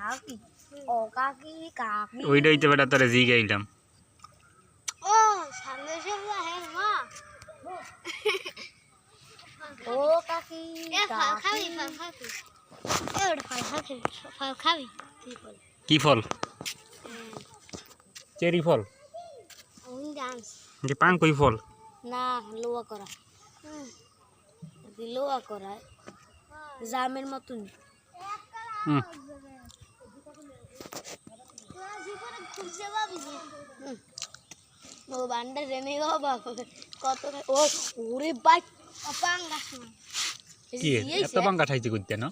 কাকি ও কাকি কাকি ওইটাই তো বেটা তোরে জি গাইলাম ও সামনে সামনে হ্যাঁ মা ও কাকি এ ফল খাবি ফল খাবি? এ ওটা ফল খাবি ফল খাবি? তুই বল কি ফল? চেরি ফল। যে পান কই ফল? না লোয়া করা। লোয়া করা জামের মতন হুম তোরা জীবনে খুঁজে পাবি না। ও বান্ডা রেনে গো বাবা কত ও ওরে বাই ও কি এত পাঙ্কা খাইতে করতে না?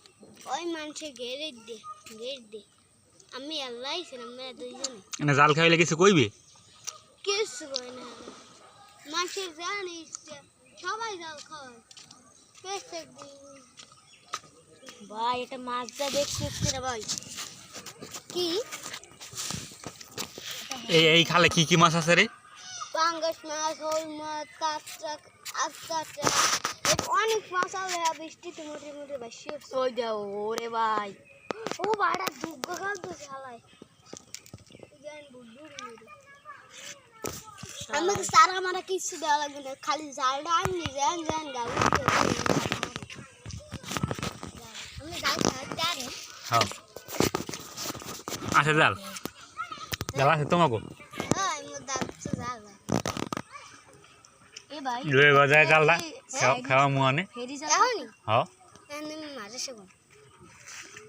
ওই মানুষের গেরেট দে গেট দে। আমি আল্লাহ ছিলাম আমরা দুইজনে। জাল খাইলে কিছু কইবে? কিছু না। সবাই জল দিন ভাই এটা মাছটা দেখছি ভাই। কি? এই এই খালে কি কি মাছ আছে রে পাঙ্গাস মাছ হল মাছ কাঁচা আস্তা অনেক মাছ হবে বৃষ্টিতে মোটে মোটে বেশি হচ্ছে ওই দাও ওরে ভাই ও বাড়া দুগ্গ খাল তো শালায় আমাকে সারা মারা কিছু দেওয়া লাগবে না খালি জালটা আনলি যান যান গাল আমি জাল খাওয়াতে আরে হ্যাঁ আছে জাল জাল আছে তোমাকে লয়ে জালটা খাওয়া-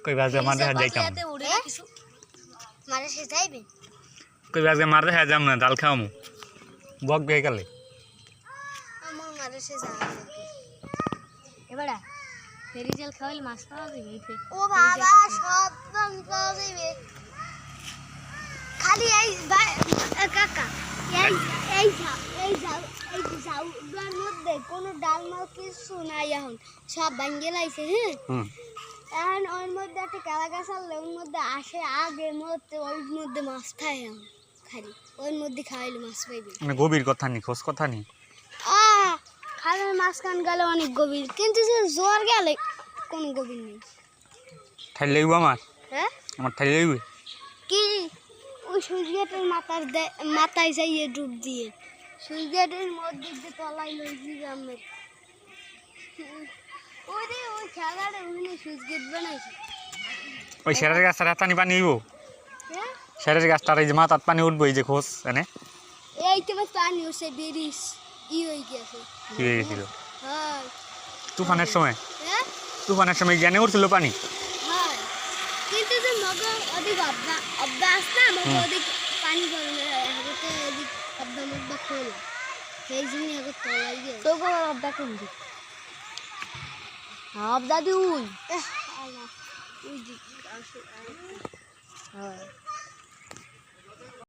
কই বাজে যাইতাম কই বাজে হ্যাঁ যাম না জাল খাওয়ামু। বক বে এবারে ফেরি জাল খাওয়ালে মাছ পাওয়া যাবে ও বাবা সব পাওয়া যাবে। খালি এই ভাই- এ কাকা এই এই এই যাও এই যাওয়ার মধ্যে কোনো ডাল মাল কিছু নাই এখন সব ভাঙ্গে লাইছে হ্যাঁ? এখন ওর মধ্যে একটা কেলা গাছ আনলে ওর মধ্যে আসে আগের মধ্যে ওর মধ্যে মাছ খায় এখন খালি ওর মধ্যে খাওয়াইলে মাছ পাইবে। মানে গভীর কথা নি খোঁজ কথা নি? খালের মাঝখান গেলে অনেক গভীর কিন্তু যে জ্বর গেলে কোনো গভীর নেই। ঠাই লইব আমার? হ্যাঁ? আমার ঠাই লইবে? কি মাথার মাথায় যাইয়ে ডুব দিয়ে। মধ্যে দিয়ে তলায় লইছি গ্রামের ওই রে ওই খেলাটা ওখানে বানাইছে। ওই সেরের পানি হইব? হ্যাঁ? সেরের গাছটার এই যে মাথার পানি উঠবো এই যে খোঁজ এনে? এই তো পানি হচ্ছে বেরিস। ই হয়ে গেছে। কি হয়ে গেছিল। হ্যাঁ। তুফানের সময়? হ্যাঁ? তুফানের সময় জ্ঞানে উঠছিল পানি? হ্যাঁ কিন্তু যে মগ অধিক অভ্যা অভ্যাস না মগ। অধিক পানি গরমে হাগতে অধিক অভ্যা মগ খোলা। সেই জন্য হাগত তলাই গিয়ে তো গো আব্দা কোন